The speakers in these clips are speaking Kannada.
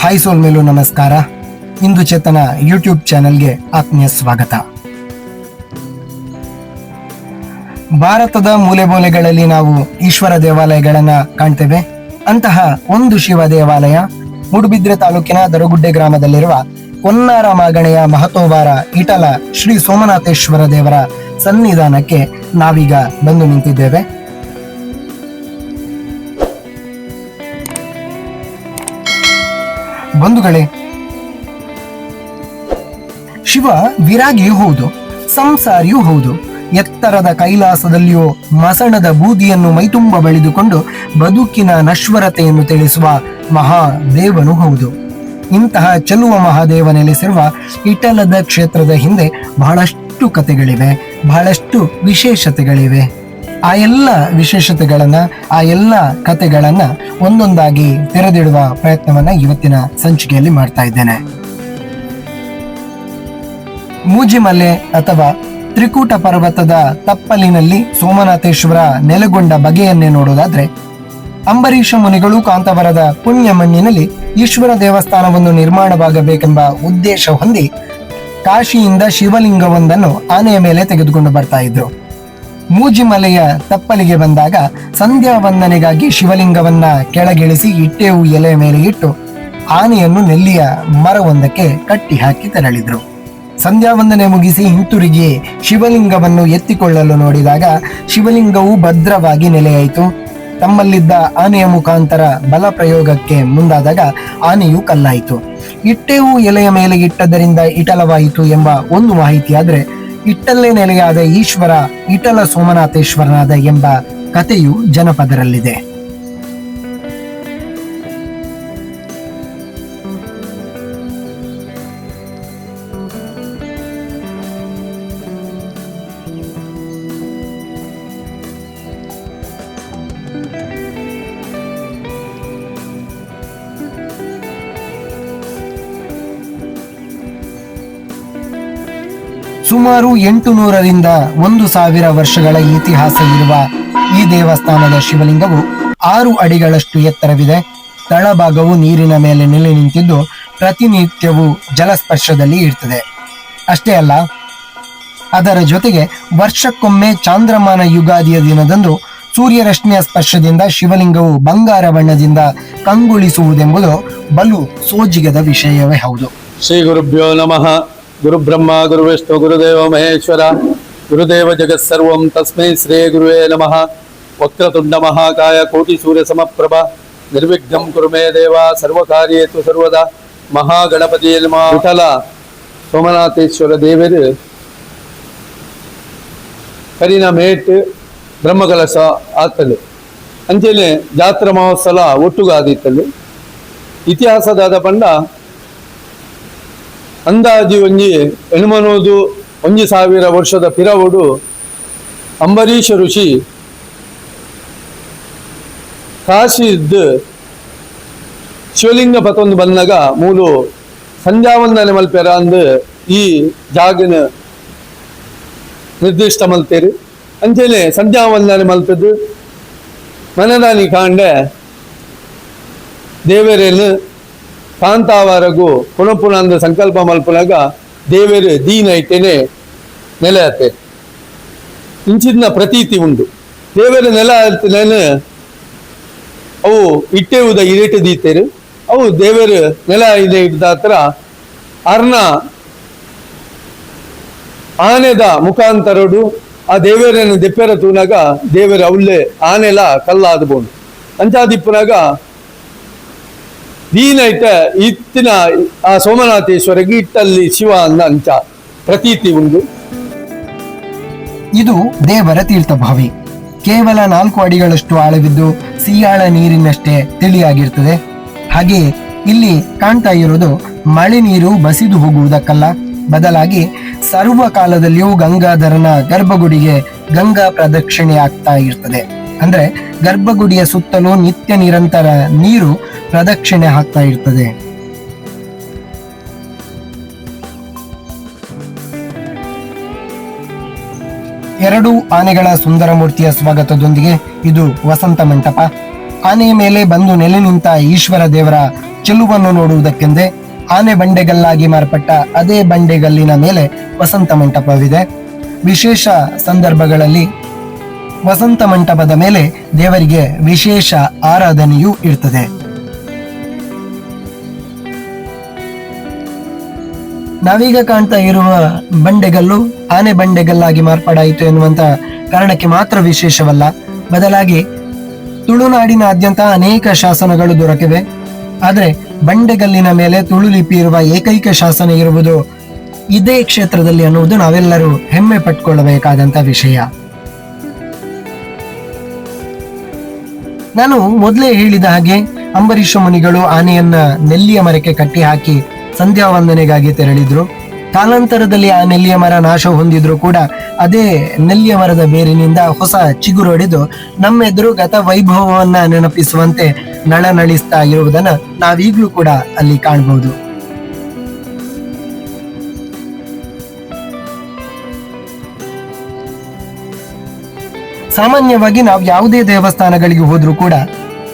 ಹಾಯ್ ಸೋಲ್ ಮೇಲೂ ನಮಸ್ಕಾರ ಇಂದು ಚೇತನ ಯೂಟ್ಯೂಬ್ ಚಾನೆಲ್ಗೆ ಆತ್ಮೀಯ ಸ್ವಾಗತ. ಭಾರತದ ಮೂಲೆ ಮೂಲೆಗಳಲ್ಲಿ ನಾವು ಈಶ್ವರ ದೇವಾಲಯಗಳನ್ನ ಕಾಣ್ತೇವೆ. ಅಂತಹ ಒಂದು ಶಿವ ದೇವಾಲಯ ಮೂಡುಬಿದ್ರೆ ತಾಲೂಕಿನ ದರಗುಡ್ಡೆ ಗ್ರಾಮದಲ್ಲಿರುವ ಹೊನ್ನಾರ ಮಾಗಣೆಯ ಮಹತೋವಾರ ಇಟಲ ಶ್ರೀ ಸೋಮನಾಥೇಶ್ವರ ದೇವರ ಸನ್ನಿಧಾನಕ್ಕೆ ನಾವೀಗ ಬಂದು ನಿಂತಿದ್ದೇವೆ. ಬಂಧುಗಳೇ, ಶಿವ ವಿರಾಗಿಯೂ ಹೌದು, ಸಂಸಾರಿಯೂ ಹೌದು. ಎತ್ತರದ ಕೈಲಾಸದಲ್ಲಿಯೋ ಮಸಣದ ಬೂದಿಯನ್ನು ಮೈತುಂಬ ಬಳಿದುಕೊಂಡು ಬದುಕಿನ ನಶ್ವರತೆಯನ್ನು ತಿಳಿಸುವ ಮಹಾದೇವನು ಹೌದು. ಇಂತಹ ಚೆಲುವ ಮಹಾದೇವ ನೆಲೆಸಿರುವ ಇಟಲದ ಕ್ಷೇತ್ರದ ಹಿಂದೆ ಬಹಳಷ್ಟು ಕಥೆಗಳಿವೆ, ಬಹಳಷ್ಟು ವಿಶೇಷತೆಗಳಿವೆ. ಆ ಎಲ್ಲ ವಿಶೇಷತೆಗಳನ್ನ, ಆ ಎಲ್ಲ ಕಥೆಗಳನ್ನ ಒಂದೊಂದಾಗಿ ತೆರೆದಿಡುವ ಪ್ರಯತ್ನವನ್ನ ಇವತ್ತಿನ ಸಂಚಿಕೆಯಲ್ಲಿ ಮಾಡ್ತಾ ಇದ್ದೇನೆ. ಮೂಜಿಮಲೆ ಅಥವಾ ತ್ರಿಕೂಟ ಪರ್ವತದ ತಪ್ಪಲಿನಲ್ಲಿ ಸೋಮನಾಥೇಶ್ವರ ನೆಲೆಗೊಂಡ ಬಗೆಯನ್ನೇ ನೋಡೋದಾದ್ರೆ, ಅಂಬರೀಷ ಮುನಿಗಳು ಕಾಂತವರದ ಪುಣ್ಯ ಮಣ್ಣಿನಲ್ಲಿ ಈಶ್ವರ ದೇವಸ್ಥಾನವನ್ನು ನಿರ್ಮಾಣವಾಗಬೇಕೆಂಬ ಉದ್ದೇಶ ಹೊಂದಿ ಕಾಶಿಯಿಂದ ಶಿವಲಿಂಗವೊಂದನ್ನು ಆನೆಯ ಮೇಲೆ ತೆಗೆದುಕೊಂಡು ಬರ್ತಾ ಇದ್ರು. ಮೂಜಿಮಲೆಯ ತಪ್ಪಲಿಗೆ ಬಂದಾಗ ಸಂಧ್ಯಾ ವಂದನೆಗಾಗಿ ಶಿವಲಿಂಗವನ್ನ ಕೆಳಗಿಳಿಸಿ ಇಟ್ಟೆವು ಎಲೆ ಮೇಲೆ ಇಟ್ಟು ಆನೆಯನ್ನು ನೆಲ್ಲಿಯ ಮರವೊಂದಕ್ಕೆ ಕಟ್ಟಿ ಹಾಕಿ ತೆರಳಿದ್ರು. ಸಂಧ್ಯಾ ವಂದನೆ ಮುಗಿಸಿ ಹಿಂತಿರುಗಿ ಶಿವಲಿಂಗವನ್ನು ಎತ್ತಿಕೊಳ್ಳಲು ನೋಡಿದಾಗ ಶಿವಲಿಂಗವು ಭದ್ರವಾಗಿ ನೆಲೆಯಾಯಿತು. ತಮ್ಮಲ್ಲಿದ್ದ ಆನೆಯ ಮುಖಾಂತರ ಬಲ ಪ್ರಯೋಗಕ್ಕೆ ಮುಂದಾದಾಗ ಆನೆಯು ಕಲ್ಲಾಯಿತು. ಇಟ್ಟೆವು ಎಲೆಯ ಮೇಲೆ ಇಟ್ಟದರಿಂದ ಇಟಲವಾಯಿತು ಎಂಬ ಒಂದು ಮಾಹಿತಿಯಾದ್ರೆ ಇಟ್ಟಲ್ಲೇ ನೆಲೆಯಾದ ಈಶ್ವರ ಇಟಲ ಸೋಮನಾಥೇಶ್ವರನಾದ ಎಂಬ ಕಥೆಯು ಜನಪದರಲ್ಲಿದೆ. ಸುಮಾರು ಎಂಟು ನೂರರಿಂದ ಒಂದು ಸಾವಿರ ವರ್ಷಗಳ ಇತಿಹಾಸವಿರುವ ಈ ದೇವಸ್ಥಾನದ ಶಿವಲಿಂಗವು ಆರು ಅಡಿಗಳಷ್ಟು ಎತ್ತರವಿದೆ. ತಳಭಾಗವು ನೀರಿನ ಮೇಲೆ ನೆಲೆ ನಿಂತಿದ್ದು ಪ್ರತಿನಿತ್ಯವೂ ಜಲಸ್ಪರ್ಶದಲ್ಲಿ ಇರ್ತದೆ ಅಷ್ಟೇ ಅಲ್ಲ, ಅದರ ಜೊತೆಗೆ ವರ್ಷಕ್ಕೊಮ್ಮೆ ಚಾಂದ್ರಮಾನ ಯುಗಾದಿಯ ದಿನದಂದು ಸೂರ್ಯರಶ್ಮಿಯ ಸ್ಪರ್ಶದಿಂದ ಶಿವಲಿಂಗವು ಬಂಗಾರ ಬಣ್ಣದಿಂದ ಕಂಗೊಳಿಸುವುದೆಂಬುದು ಬಲು ಸೋಜಿಗದ ವಿಷಯವೇ ಹೌದು. ಶ್ರೀ ಗುರುಭ್ಯೋ ನಮಃ. ಗುರುಬ್ರಹ್ಮ, ಗುರುವಿಷ್ಣು, ಗುರುದೇವ ಮಹೇಶ್ವರ, ಗುರುದೇವ ಜಗತ್ಸರ್ವಂ ತಸ್ಮೈ ಶ್ರೀ ಗುರುವೇ ನಮಃ. ವಕ್ರತುಂಡ ಮಹಾಕಾಯ ಕೋಟಿ ಸೂರ್ಯ ಸಮಪ್ರಭ. ನಿರ್ವಿಘ್ನಂ ಕುರುಮೇ ದೇವ, ಸರ್ವಕಾರ್ಯೇತು ಸರ್ವದ. ಮಹಾಗಣಪತಿ ವಿಠಲ ಸೋಮನಾಥೇಶ್ವರ ದೇವರು. ಮೇಟ್ ಬ್ರಹ್ಮಕಲಶ ಆತಲು ಅಂಚೆನೆ ಜಾತ್ರಾ ಮಹೋತ್ಸವ ಒಟ್ಟುಗಾದಿತ್ತಲು ಇತಿಹಾಸದಾದ ಪಂಡ ಅಂದಾಜು ಒಂಜಿ ಹೆಣ್ಮನೋದು ಒಂಜಿ ಸಾವಿರ ವರ್ಷದ ಪಿರವುಡು ಅಂಬರೀಷ ಋಷಿ ಕಾಶಿದ್ ಶಿವಲಿಂಗ ಪತೊಂದು ಬಂದಾಗ ಮೂಲು ಸಂಜಾವಂದನೆ ಮಲ್ಪೆರ ಅಂದು ಈ ಜಾಗನ ನಿರ್ದಿಷ್ಟ ಮಲ್ತೇರಿ. ಅಂಚೆನೆ ಸಂಧ್ಯಾವಂದನೆ ಮಲ್ಪದ್ದು ಮನದಾನಿ ಕಾಂಡೆ ದೇವರೇನು ಕಾಂತಾವರೆಗೂ ಪುನಃ ಪುನಃ ಅಂದ ಸಂಕಲ್ಪ ಮಲ್ಪನಾಗ ದೇವರು, ದೀನ ಐತೆನೆ, ನೆಲೆ ಆತೆ ಇಂಚಿನ ಪ್ರತೀತಿ ಉಂಡು ದೇವರ ನೆಲ ಆತನೇನು ಅವು ಉದ ಇರೇಟು ದೀತೇರು. ಅವು ದೇವರ ನೆಲ ಇದೆ ಇದ್ದ ಹತ್ರ ಅರ್ನ ಆನೆದ ಮುಖಾಂತರಡು ಆ ದೇವರನ್ನು ದೆಪ್ಪೆರ ತೂನಾಗ ದೇವರ ಅವಳ್ಳೆ ಆನೆಲ ಕಲ್ಲಾದ್ಬೋದು ಅಂಚಾದಿಪ್ಪನಾಗ ದೀನೈತ ಇತ್ತಿನ ಆ ಸೋಮನಾಥೇಶ್ವರ ಇಟ್ಟಲ್ಲಿ ಶಿವ ಅನ್ನಂತ ಪ್ರತೀತಿ ಉಂಟು. ಇದು ದೇವರ ತೀರ್ಥಭಾವಿ. ಕೇವಲ ನಾಲ್ಕು ಅಡಿಗಳಷ್ಟು ಆಳವಿದ್ದು ಸಿಯಾಳ ನೀರಿನಷ್ಟೇ ತಿಳಿಯಾಗಿರ್ತದೆ. ಹಾಗೆ ಇಲ್ಲಿ ಕಾಣ್ತಾ ಇರೋದು ಮಳೆ ನೀರು ಬಸಿದು ಹೋಗುವುದಕ್ಕಲ್ಲ. ಬದಲಾಗಿ ಸರ್ವ ಕಾಲದಲ್ಲಿಯೂ ಗಂಗಾಧರನ ಗರ್ಭಗುಡಿಗೆ ಗಂಗಾ ಪ್ರದಕ್ಷಿಣೆ ಆಗ್ತಾ ಇರ್ತದೆ. ಅಂದ್ರೆ ಗರ್ಭಗುಡಿಯ ಸುತ್ತಲೂ ನಿತ್ಯ ನಿರಂತರ ನೀರು ಪ್ರದಕ್ಷಿಣೆ ಹಾಕ್ತಾ ಇರ್ತದೆ. ಎರಡು ಆನೆಗಳ ಸುಂದರ ಮೂರ್ತಿಯ ಸ್ವಾಗತದೊಂದಿಗೆ ಇದು ವಸಂತ ಮಂಟಪ. ಆನೆಯ ಮೇಲೆ ಬಂದು ನೆಲೆ ನಿಂತ ಈಶ್ವರ ದೇವರ ಚೆಲುವನ್ನು ನೋಡುವುದಕ್ಕೆಂದೇ ಆನೆ ಬಂಡೆಗಲ್ಲಾಗಿ ಮಾರ್ಪಟ್ಟ ಅದೇ ಬಂಡೆಗಲ್ಲಿನ ಮೇಲೆ ವಸಂತ ಮಂಟಪವಿದೆ. ವಿಶೇಷ ಸಂದರ್ಭಗಳಲ್ಲಿ ವಸಂತ ಮಂಟಪದ ಮೇಲೆ ದೇವರಿಗೆ ವಿಶೇಷ ಆರಾಧನೆಯೂ ಇರ್ತದೆ. ನಾವೀಗ ಕಾಣ್ತಾ ಇರುವ ಬಂಡೆಗಲ್ಲು ಆನೆ ಬಂಡೆಗಲ್ಲಾಗಿ ಮಾರ್ಪಾಡಾಯಿತು ಎನ್ನುವಂತ ಕಾರಣಕ್ಕೆ ಮಾತ್ರ ವಿಶೇಷವಲ್ಲ. ಬದಲಾಗಿ ತುಳುನಾಡಿನಾದ್ಯಂತ ಅನೇಕ ಶಾಸನಗಳು ದೊರಕಿವೆ. ಆದರೆ ಬಂಡೆಗಲ್ಲಿನ ಮೇಲೆ ತುಳು ಲಿಪಿ ಇರುವ ಏಕೈಕ ಶಾಸನ ಇರುವುದು ಇದೇ ಕ್ಷೇತ್ರದಲ್ಲಿ ಅನ್ನುವುದು ನಾವೆಲ್ಲರೂ ಹೆಮ್ಮೆ ಪಟ್ಕೊಳ್ಳಬೇಕಾದಂತ ವಿಷಯ. ನಾನು ಮೊದಲೇ ಹೇಳಿದ ಹಾಗೆ ಅಂಬರೀಷ ಮುನಿಗಳು ಆನೆಯನ್ನ ನೆಲ್ಲಿಯ ಮರಕ್ಕೆ ಕಟ್ಟಿ ಹಾಕಿ ಸಂಧ್ಯಾ ವಂದನೆಗಾಗಿ ತೆರಳಿದ್ರು. ಕಾಲಾಂತರದಲ್ಲಿ ಆ ನೆಲ್ಲಿಯ ಮರ ನಾಶ ಹೊಂದಿದ್ರು ಕೂಡ ಅದೇ ನೆಲ್ಲಿಯ ಮರದ ಬೇರಿನಿಂದ ಹೊಸ ಚಿಗುರೊಡೆದು ನಮ್ಮೆದುರು ಗತ ವೈಭವವನ್ನ ನೆನಪಿಸುವಂತೆ ನಳನಳಿಸ್ತಾ ಇರುವುದನ್ನ ನಾವೀಗ್ಲೂ ಕೂಡ ಅಲ್ಲಿ ಕಾಣಬಹುದು ಸಾಮಾನ್ಯವಾಗಿ ನಾವು ಯಾವುದೇ ದೇವಸ್ಥಾನಗಳಿಗೆ ಹೋದ್ರೂ ಕೂಡ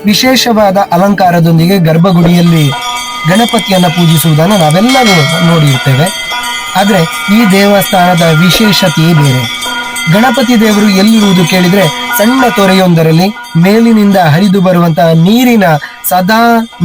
ವಿಶೇಷವಾದ ಅಲಂಕಾರದೊಂದಿಗೆ ಗರ್ಭಗುಡಿಯಲ್ಲಿ ಗಣಪತಿಯನ್ನು ಪೂಜಿಸುವುದನ್ನು ನಾವೆಲ್ಲರೂ ನೋಡಿರ್ತೇವೆ ಆದರೆ ಈ ದೇವಸ್ಥಾನದ ವಿಶೇಷತೆಯೇ ಬೇರೆ. ಗಣಪತಿ ದೇವರು ಎಲ್ಲಿರುವುದು ಕೇಳಿದರೆ ಸಣ್ಣ ತೊರೆಯೊಂದರಲ್ಲಿ ಮೇಲಿನಿಂದ ಹರಿದು ಬರುವಂತಹ ನೀರಿನ ಸದಾ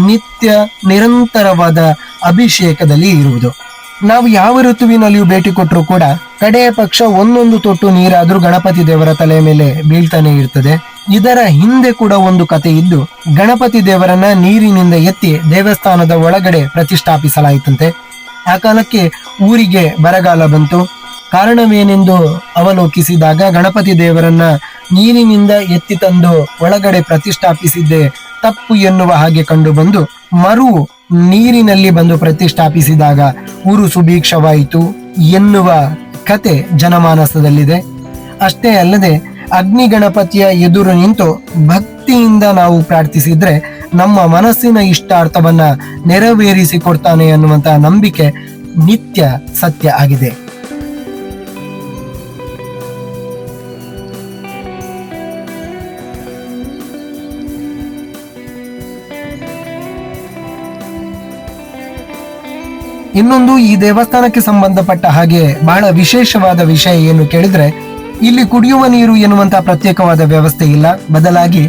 ನಿತ್ಯ ನಿರಂತರವಾದ ಅಭಿಷೇಕದಲ್ಲಿ ಇರುವುದು. ನಾವು ಯಾವ ಋತುವಿನಲ್ಲಿಯೂ ಭೇಟಿ ಕೊಟ್ಟರು ಕೂಡ ಕಡೆಯ ಪಕ್ಷ ಒಂದೊಂದು ತೊಟ್ಟು ನೀರಾದ್ರೂ ಗಣಪತಿ ದೇವರ ತಲೆ ಮೇಲೆ ಬೀಳ್ತಾನೆ ಇರ್ತದೆ. ಇದರ ಹಿಂದೆ ಕೂಡ ಒಂದು ಕತೆ ಇದ್ದು, ಗಣಪತಿ ದೇವರನ್ನ ನೀರಿನಿಂದ ಎತ್ತಿ ದೇವಸ್ಥಾನದ ಒಳಗಡೆ ಪ್ರತಿಷ್ಠಾಪಿಸಲಾಯಿತಂತೆ. ಆ ಕಾಲಕ್ಕೆ ಊರಿಗೆ ಬರಗಾಲ ಬಂತು. ಕಾರಣವೇನೆಂದು ಅವಲೋಕಿಸಿದಾಗ ಗಣಪತಿ ದೇವರನ್ನ ನೀರಿನಿಂದ ಎತ್ತಿ ತಂದು ಒಳಗಡೆ ಪ್ರತಿಷ್ಠಾಪಿಸಿದ್ದೆ ತಪ್ಪು ಎನ್ನುವ ಹಾಗೆ ಕಂಡು ಬಂದು ಮರು ನೀರಿನಲ್ಲಿ ಬಂದು ಪ್ರತಿಷ್ಠಾಪಿಸಿದಾಗ ಊರು ಸುಭೀಕ್ಷವಾಯಿತು ಎನ್ನುವ ಕತೆ ಜನಮಾನಸದಲ್ಲಿದೆ. ಅಷ್ಟೇ ಅಲ್ಲದೆ ಅಗ್ನಿ ಗಣಪತಿಯ ಎದುರು ನಿಂತು ಭಕ್ತಿಯಿಂದ ನಾವು ಪ್ರಾರ್ಥಿಸಿದ್ರೆ ನಮ್ಮ ಮನಸ್ಸಿನ ಇಷ್ಟಾರ್ಥವನ್ನ ನೆರವೇರಿಸಿ ಕೊಡ್ತಾನೆ ಅನ್ನುವಂತ ನಂಬಿಕೆ ನಿತ್ಯ ಸತ್ಯ ಆಗಿದೆ. ಇನ್ನೊಂದು ಈ ದೇವಸ್ಥಾನಕ್ಕೆ ಸಂಬಂಧಪಟ್ಟ ಹಾಗೆ ಬಹಳ ವಿಶೇಷವಾದ ವಿಷಯ ಏನು ಕೇಳಿದ್ರೆ, ಇಲ್ಲಿ ಕುಡಿಯುವ ನೀರು ಎನ್ನುವಂತಹ ಪ್ರತ್ಯೇಕವಾದ ವ್ಯವಸ್ಥೆ ಇಲ್ಲ. ಬದಲಾಗಿ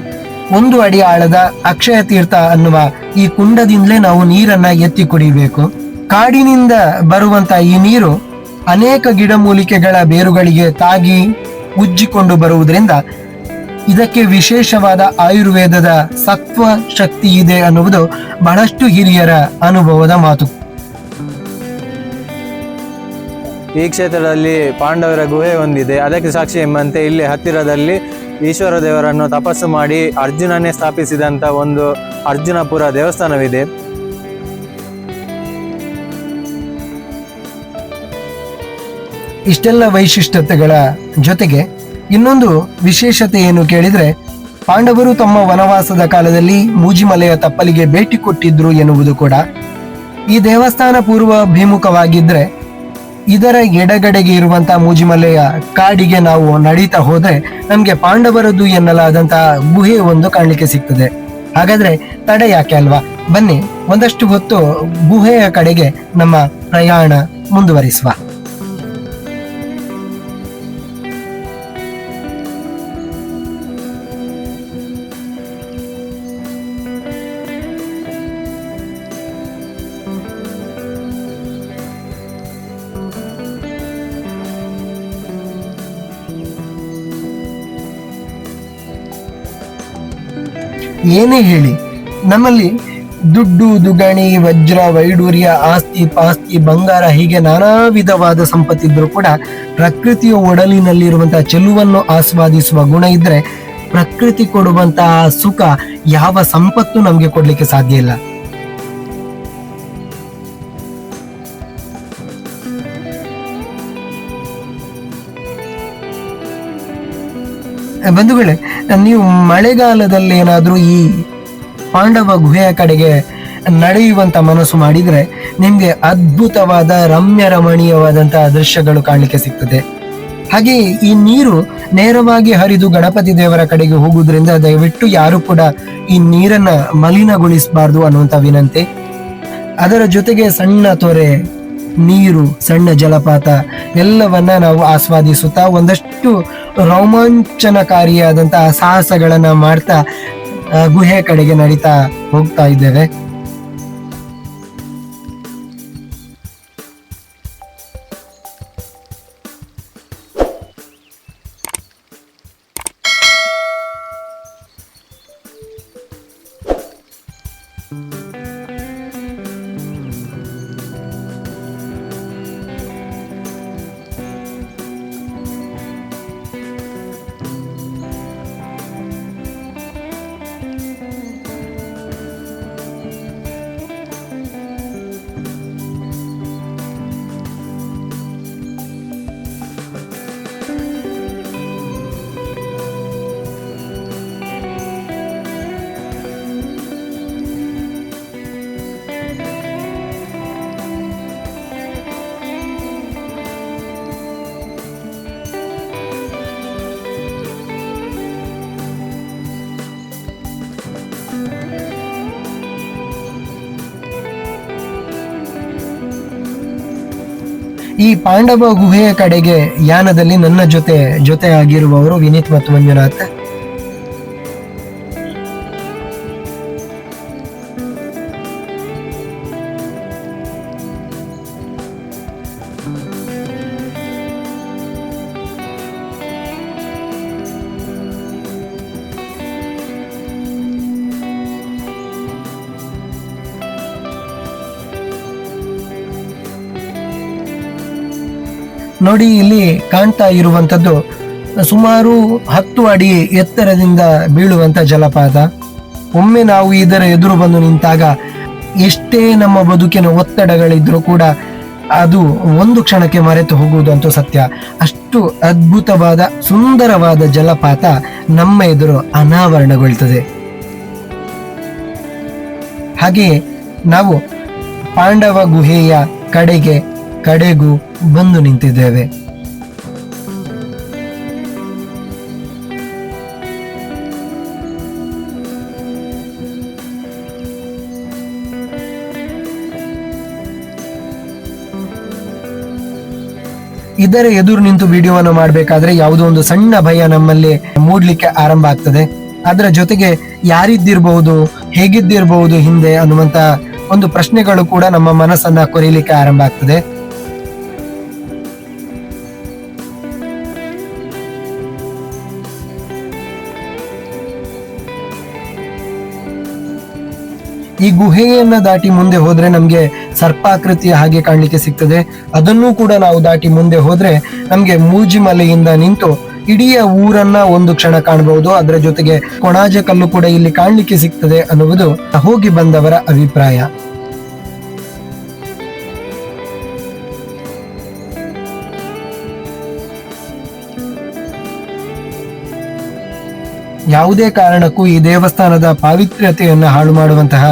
ಒಂದು ಅಡಿ ಆಳದ ಅಕ್ಷಯ ತೀರ್ಥ ಅನ್ನುವ ಈ ಕುಂಡದಿಂದಲೇ ನಾವು ನೀರನ್ನ ಎತ್ತಿ ಕುಡಿಬೇಕು. ಕಾಡಿನಿಂದ ಬರುವಂತ ಈ ನೀರು ಅನೇಕ ಗಿಡಮೂಲಿಕೆಗಳ ಬೇರುಗಳಿಗೆ ತಾಗಿ ಉಜ್ಜಿಕೊಂಡು ಬರುವುದರಿಂದ ಇದಕ್ಕೆ ವಿಶೇಷವಾದ ಆಯುರ್ವೇದದ ಸತ್ವ ಶಕ್ತಿ ಇದೆ ಅನ್ನುವುದು ಬಹಳಷ್ಟು ಹಿರಿಯರ ಅನುಭವದ ಮಾತು. ಈ ಕ್ಷೇತ್ರದಲ್ಲಿ ಪಾಂಡವರ ಗುಹೆ ಹೊಂದಿದೆ ಅದಕ್ಕೆ ಸಾಕ್ಷಿ ಎಂಬಂತೆ ಇಲ್ಲಿ ಹತ್ತಿರದಲ್ಲಿ ಈಶ್ವರ ದೇವರನ್ನು ತಪಸ್ಸು ಮಾಡಿ ಅರ್ಜುನನೇ ಸ್ಥಾಪಿಸಿದಂಥ ಒಂದು ಅರ್ಜುನಪುರ ದೇವಸ್ಥಾನವಿದೆ. ಇಷ್ಟೆಲ್ಲ ವೈಶಿಷ್ಟ್ಯತೆಗಳ ಜೊತೆಗೆ ಇನ್ನೊಂದು ವಿಶೇಷತೆ ಏನು ಕೇಳಿದ್ರೆ, ಪಾಂಡವರು ತಮ್ಮ ವನವಾಸದ ಕಾಲದಲ್ಲಿ ಮೂಜಿಮಲೆಯ ತಪ್ಪಲಿಗೆ ಭೇಟಿ ಕೊಟ್ಟಿದ್ರು ಎನ್ನುವುದು ಕೂಡ. ಈ ದೇವಸ್ಥಾನ ಪೂರ್ವ ಅಭಿಮುಖವಾಗಿದ್ರೆ ಇದರ ಎಡಗಡೆಗೆ ಇರುವಂತಹ ಮೂಜಿಮಲೆಯ ಕಾಡಿಗೆ ನಾವು ನಡೀತಾ ಹೋದ್ರೆ ನಮ್ಗೆ ಪಾಂಡವರದ್ದು ಎನ್ನಲಾದಂತಹ ಗುಹೆ ಒಂದು ಕಾಣಲಿಕ್ಕೆ ಸಿಗ್ತದೆ. ಹಾಗಾದ್ರೆ ತಡೆ ಯಾಕೆ ಅಲ್ವಾ? ಬನ್ನಿ, ಒಂದಷ್ಟು ಹೊತ್ತು ಗುಹೆಯ ಕಡೆಗೆ ನಮ್ಮ ಪ್ರಯಾಣ ಮುಂದುವರಿಸುವ. ಏನೇ ಹೇಳಿ, ನಮ್ಮಲ್ಲಿ ದುಡ್ಡು, ದುಗಣಿ, ವಜ್ರ, ವೈಡೂರ್ಯ, ಆಸ್ತಿ, ಪಾಸ್ತಿ, ಬಂಗಾರ, ಹೀಗೆ ನಾನಾ ವಿಧವಾದ ಸಂಪತ್ತಿದ್ರೂ ಕೂಡ ಪ್ರಕೃತಿಯ ಒಡಲಿನಲ್ಲಿರುವಂತಹ ಚೆಲುವನ್ನು ಆಸ್ವಾದಿಸುವ ಗುಣ ಇದ್ರೆ ಪ್ರಕೃತಿ ಕೊಡುವಂತಹ ಸುಖ ಯಾವ ಸಂಪತ್ತು ನಮಗೆ ಕೊಡ್ಲಿಕ್ಕೆ ಸಾಧ್ಯ ಇಲ್ಲ. ಬಂಧುಗಳೇ ನೀವು ಮಳೆಗಾಲದಲ್ಲಿ ಏನಾದರೂ ಈ ಪಾಂಡವ ಗುಹೆಯ ಕಡೆಗೆ ನಡೆಯುವಂತ ಮನಸ್ಸು ಮಾಡಿದ್ರೆ ನಿಮ್ಗೆ ಅದ್ಭುತವಾದ ರಮ್ಯ ರಮಣೀಯವಾದಂತಹ ದೃಶ್ಯಗಳು ಕಾಣಲಿಕ್ಕೆ ಸಿಗ್ತದೆ. ಹಾಗೆ ಈ ನೀರು ನೇರವಾಗಿ ಹರಿದು ಗಣಪತಿ ದೇವರ ಕಡೆಗೆ ಹೋಗುವುದರಿಂದ ದಯವಿಟ್ಟು ಯಾರು ಕೂಡ ಈ ನೀರನ್ನ ಮಲಿನಗೊಳಿಸಬಾರ್ದು ಅನ್ನುವಂತ ವಿನಂತಿ. ಅದರ ಜೊತೆಗೆ ಸಣ್ಣ ತೊರೆ ನೀರು, ಸಣ್ಣ ಜಲಪಾತ, ಎಲ್ಲವನ್ನ ನಾವು ಆಸ್ವಾದಿಸುತ್ತಾ ಒಂದಷ್ಟು ರೋಮಾಂಚನಕಾರಿಯಾದಂತಹ ಸಾಹಸಗಳನ್ನ ಮಾಡ್ತಾ ಗುಹೆ ಕಡೆಗೆ ನಡೀತಾ ಹೋಗ್ತಾ ಇದ್ದೇವೆ. ಈ ಪಾಂಡವ ಗುಹೆಯ ಕಡೆಗೆ ಯಾನದಲ್ಲಿ ನನ್ನ ಜೊತೆ ಜೊತೆ ಆಗಿರುವವರು ವಿನೀತ್ ಮತ್ತು ಮಂಜುನಾಥ್. ನೋಡಿ ಇಲ್ಲಿ ಕಾಣ್ತಾ ಇರುವಂತದ್ದು ಸುಮಾರು ಹತ್ತು ಅಡಿ ಎತ್ತರದಿಂದ ಬೀಳುವಂತ ಜಲಪಾತ. ಒಮ್ಮೆ ನಾವು ಇದರ ಎದುರು ಬಂದು ನಿಂತಾಗ ಎಷ್ಟೇ ನಮ್ಮ ಬದುಕಿನ ಒತ್ತಡಗಳಿದ್ರೂ ಕೂಡ ಅದು ಒಂದು ಕ್ಷಣಕ್ಕೆ ಮರೆತು ಹೋಗುವುದಂತೂ ಸತ್ಯ. ಅಷ್ಟು ಅದ್ಭುತವಾದ, ಸುಂದರವಾದ ಜಲಪಾತ ನಮ್ಮ ಎದುರು ಅನಾವರಣಗೊಳ್ತದೆ. ಹಾಗೆಯೇ ನಾವು ಪಾಂಡವ ಗುಹೆಯ ಕಡೆಗೆ ಕಡೆಗೂ ಬಂದು ನಿಂತಿದ್ದೇವೆ. ಇದರ ಎದುರು ನಿಂತು ವಿಡಿಯೋವನ್ನು ಮಾಡಬೇಕಾದ್ರೆ ಯಾವುದೋ ಒಂದು ಸಣ್ಣ ಭಯ ನಮ್ಮಲ್ಲಿ ಮೂಡ್ಲಿಕ್ಕೆ ಆರಂಭ ಆಗ್ತದೆ. ಅದರ ಜೊತೆಗೆ ಯಾರಿದ್ದಿರಬಹುದು ಹೇಗಿದ್ದಿರಬಹುದು ಹಿಂದೆ ಅನ್ನುವಂತ ಒಂದು ಪ್ರಶ್ನೆಗಳು ಕೂಡ ನಮ್ಮ ಮನಸ್ಸನ್ನ ಕೊರೀಲಿಕ್ಕೆ ಆರಂಭ ಆಗ್ತದೆ. ಈ ಗುಹೆಯನ್ನ ದಾಟಿ ಮುಂದೆ ಹೋದ್ರೆ ನಮ್ಗೆ ಸರ್ಪಾಕೃತಿಯ ಹಾಗೆ ಕಾಣಲಿಕ್ಕೆ ಸಿಗ್ತದೆ. ಅದನ್ನೂ ಕೂಡ ನಾವು ದಾಟಿ ಮುಂದೆ ಹೋದ್ರೆ ನಮ್ಗೆ ಮೂಜಿಮಲೆಯಿಂದ ನಿಂತು ಇಡೀ ಊರನ್ನ ಒಂದು ಕ್ಷಣ ಕಾಣಬಹುದು ಅದರ ಜೊತೆಗೆ ಕೊಣಾಜ ಕಲ್ಲು ಕೂಡ ಇಲ್ಲಿ ಕಾಣಲಿಕ್ಕೆ ಸಿಗ್ತದೆ ಅನ್ನುವುದು ಹೋಗಿ ಬಂದವರ ಅಭಿಪ್ರಾಯ. ಯಾವುದೇ ಕಾರಣಕ್ಕೂ ಈ ದೇವಸ್ಥಾನದ ಪಾವಿತ್ರ್ಯತೆಯನ್ನು ಹಾಳು ಮಾಡುವಂತಹ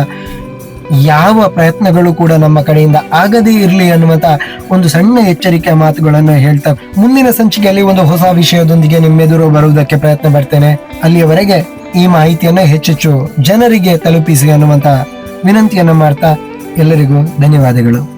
ಯಾವ ಪ್ರಯತ್ನಗಳು ಕೂಡ ನಮ್ಮ ಕಡೆಯಿಂದ ಆಗದೇ ಇರಲಿ ಅನ್ನುವಂತ ಒಂದು ಸಣ್ಣ ಎಚ್ಚರಿಕೆಯ ಮಾತುಗಳನ್ನು ಹೇಳ್ತಾ ಮುಂದಿನ ಸಂಚಿಕೆಯಲ್ಲಿ ಒಂದು ಹೊಸ ವಿಷಯದೊಂದಿಗೆ ನಿಮ್ಮೆದುರು ಬರುವುದಕ್ಕೆ ಪ್ರಯತ್ನ ಪಡ್ತೇನೆ. ಅಲ್ಲಿಯವರೆಗೆ ಈ ಮಾಹಿತಿಯನ್ನು ಹೆಚ್ಚೆಚ್ಚು ಜನರಿಗೆ ತಲುಪಿಸಿ ಅನ್ನುವಂತ ವಿನಂತಿಯನ್ನು ಮಾಡ್ತಾ ಎಲ್ಲರಿಗೂ ಧನ್ಯವಾದಗಳು.